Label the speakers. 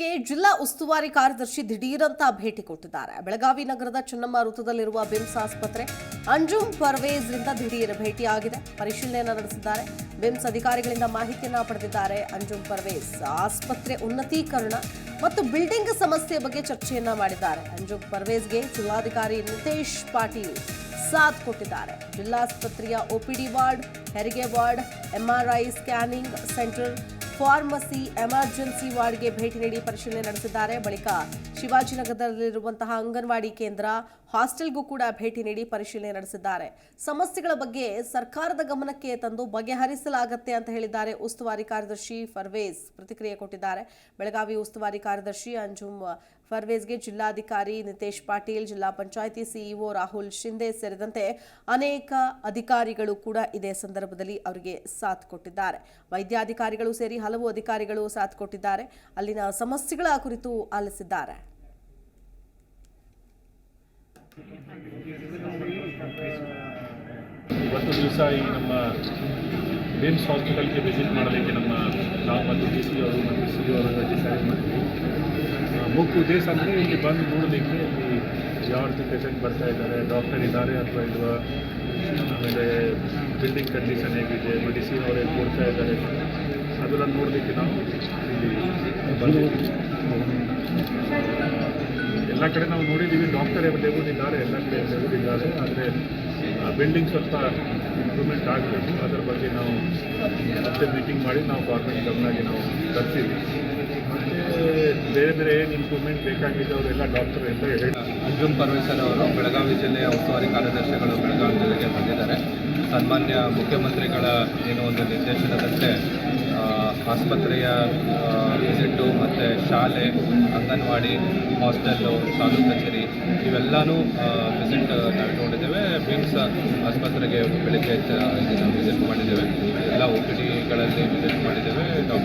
Speaker 1: ಗೆ ಜಿಲ್ಲಾ ಉಸ್ತುವಾರಿ ಕಾರ್ಯದರ್ಶಿ ದಿಢೀರಂತ ಭೇಟಿ ಕೊಟ್ಟಿದ್ದಾರೆ. ಬೆಳಗಾವಿ ನಗರದ ಚನ್ನಮ್ಮ ವೃತ್ತದಲ್ಲಿರುವ ಬಿಮ್ಸ್ ಆಸ್ಪತ್ರೆ ಅಂಜುಮ್ ಪರ್ವೇಜ್ ರಿಂದ ದಿಢೀರ್ ಭೇಟಿಯಾಗಿದೆ. ಪರಿಶೀಲನೆ ನಡೆಸಿದ್ದಾರೆ. ಬಿಮ್ಸ್ ಅಧಿಕಾರಿಗಳಿಂದ ಮಾಹಿತಿಯನ್ನ ಪಡೆದಿದ್ದಾರೆ. ಅಂಜುಮ್ ಪರ್ವೇಜ್ ಆಸ್ಪತ್ರೆ ಉನ್ನತೀಕರಣ ಮತ್ತು ಬಿಲ್ಡಿಂಗ್ ಸಮಸ್ಯೆ ಬಗ್ಗೆ ಚರ್ಚೆಯನ್ನ ಮಾಡಿದ್ದಾರೆ. ಅಂಜುಮ್ ಪರ್ವೇಜ್ಗೆ ಜಿಲ್ಲಾಧಿಕಾರಿ ನಿತೇಶ್ ಪಾಟೀಲ್ ಸಾಥ್ ಕೊಟ್ಟಿದ್ದಾರೆ. ಜಿಲ್ಲಾಸ್ಪತ್ರೆಯ ಓಪಿಡಿ ವಾರ್ಡ್, ಹೆರಿಗೆ ward MRI scanning centre pharmacy emergency ವಾರ್ಡ್ಗೆ ಭೇಟಿ ನೀಡಿ ಪರಿಶೀಲನೆ ನಡೆಸಿದ್ದಾರೆ. ಬಳಿಕ ಶಿವಾಜಿನಗರದಲ್ಲಿರುವಂತಹ ಅಂಗನವಾಡಿ ಕೇಂದ್ರ ಹಾಸ್ಟೆಲ್ಗೂ ಕೂಡ ಭೇಟಿ ನೀಡಿ ಪರಿಶೀಲನೆ ನಡೆಸಿದ್ದಾರೆ. ಸಮಸ್ಯೆಗಳ ಬಗ್ಗೆ ಸರ್ಕಾರದ ಗಮನಕ್ಕೆ ತಂದು ಬಗೆಹರಿಸಲಾಗತ್ತೆ ಅಂತ ಹೇಳಿದ್ದಾರೆ. ಉಸ್ತುವಾರಿ ಕಾರ್ಯದರ್ಶಿ ಫರ್ವೇಜ್ ಪ್ರತಿಕ್ರಿಯೆ ಕೊಟ್ಟಿದ್ದಾರೆ. ಬೆಳಗಾವಿ ಉಸ್ತುವಾರಿ ಕಾರ್ಯದರ್ಶಿ ಅಂಜುಮ್ ಫರ್ವೇಜ್ಗೆ ಜಿಲ್ಲಾಧಿಕಾರಿ ನಿತೇಶ್ ಪಾಟೀಲ್ ಜಿಲ್ಲಾ ಪಂಚಾಯಿತಿ ಸಿಇಒ ರಾಹುಲ್ ಶಿಂದೆ ಸೇರಿದಂತೆ ಅನೇಕ ಅಧಿಕಾರಿಗಳು ಕೂಡ ಇದೇ ಸಂದರ್ಭದಲ್ಲಿ ಅವರಿಗೆ ಸಾಥ್ ಕೊಟ್ಟಿದ್ದಾರೆ. ವೈದ್ಯಾಧಿಕಾರಿಗಳು ಸೇರಿ ಹಲವು ಅಧಿಕಾರಿಗಳು ಸಾಥ್ ಕೊಟ್ಟಿದ್ದಾರೆ. ಅಲ್ಲಿನ ಸಮಸ್ಯೆಗಳ ಕುರಿತು ಆಲಿಸಿದ್ದಾರೆ.
Speaker 2: ಇವತ್ತು ದಿವಸ ಈ ನಮ್ಮ ಬೇಮ್ಸ್ ಹಾಸ್ಪಿಟಲ್ಗೆ ವಿಸಿಟ್ ಮಾಡಲಿಕ್ಕೆ ನಮ್ಮ ನಾವು ಮತ್ತು ಡಿ ಸಿ ಅವರು ಮತ್ತು ಸಿ ಅವರು ಆ, ಮುಖ್ಯ ಉದ್ದೇಶ ಅಂದರೆ ಇಲ್ಲಿ ಬಂದು ನೋಡಲಿಕ್ಕೆ ಇಲ್ಲಿ ಯಾವ ರೀತಿ ಪೇಷಂಟ್ ಬರ್ತಾ ಇದ್ದಾರೆ ಡಾಕ್ಟರ್ ಇದ್ದಾರೆ ಅಥವಾ ಇಲ್ವಾ? ಆಮೇಲೆ ಬಿಲ್ಡಿಂಗ್ ಕಂಡೀಷನ್ ಹೇಗಿದೆ ಮೆಡಿಸಿನ್ ಅವರೇ ಕೊಡ್ತಾ ಇದ್ದಾರೆ. ಅದೆಲ್ಲ ನೋಡಲಿಕ್ಕೆ ನಾವು ಇಲ್ಲಿ ಎಲ್ಲ ಕಡೆ ನಾವು ನೋಡಿದ್ದೀವಿ ಡಾಕ್ಟರ್ ಅವೈಲೇಬಲ್ ಇದ್ದಾರೆ, ಎಲ್ಲ ಕಡೆ ಅವೈಲೇಬಲ್ ಇದ್ದಾರೆ. ಆದರೆ ಬಿಲ್ಡಿಂಗ್ ಸ್ವಲ್ಪ ಇಂಪ್ರೂವ್ಮೆಂಟ್ ಆಗಬೇಕು. ಅದರ ಬಗ್ಗೆ ನಾವು ಮತ್ತೆ ಮೀಟಿಂಗ್ ಮಾಡಿ ನಾವು ಗೌರ್ಮೆಂಟ್ ಗಮನಕ್ಕೆ ನಾವು ತರ್ತೀವಿ ಬೇರೆ ಬೇರೆ ಏನು ಇಂಪ್ರೂವ್ಮೆಂಟ್ ಬೇಕಾಗಿದೆ ಅವರೆಲ್ಲ ಡಾಕ್ಟರ್ ಎಲ್ಲ ಹೇಳಿ.
Speaker 3: ಅಂಜುಮ್ ಪರಮೇಶ್ವರ್ ಅವರು ಬೆಳಗಾವಿ ಜಿಲ್ಲೆಯ ಉಸ್ತುವಾರಿ ಕಾರ್ಯದರ್ಶಿಗಳು ಬೆಳಗಾವಿ ಜಿಲ್ಲೆಗೆ ಬಂದಿದ್ದಾರೆ. ಸನ್ಮಾನ್ಯ ಮುಖ್ಯಮಂತ್ರಿಗಳ ಏನೋ ಒಂದು ನಿರ್ದೇಶನದಂತೆ ಆಸ್ಪತ್ರೆಯ ವಿಸಿಟ್ಟು ಮತ್ತು ಶಾಲೆ, ಅಂಗನವಾಡಿ ಹಾಸ್ಟೆಲ್ಲು ತಾಲೂಕು ಕಚೇರಿ ಇವೆಲ್ಲನೂ ವಿಸಿಟ್ ನಾವು ಇಟ್ಕೊಂಡಿದ್ದೇವೆ ಬಿಮ್ಸ್ ಆಸ್ಪತ್ರೆಗೆ ಬೆಳಿಗ್ಗೆ ವಿಸಿಟ್ ಮಾಡಿದ್ದೇವೆ. ಎಲ್ಲ ಒ ಪಿ ಟಿಗಳಲ್ಲಿ ವಿಸಿಟ್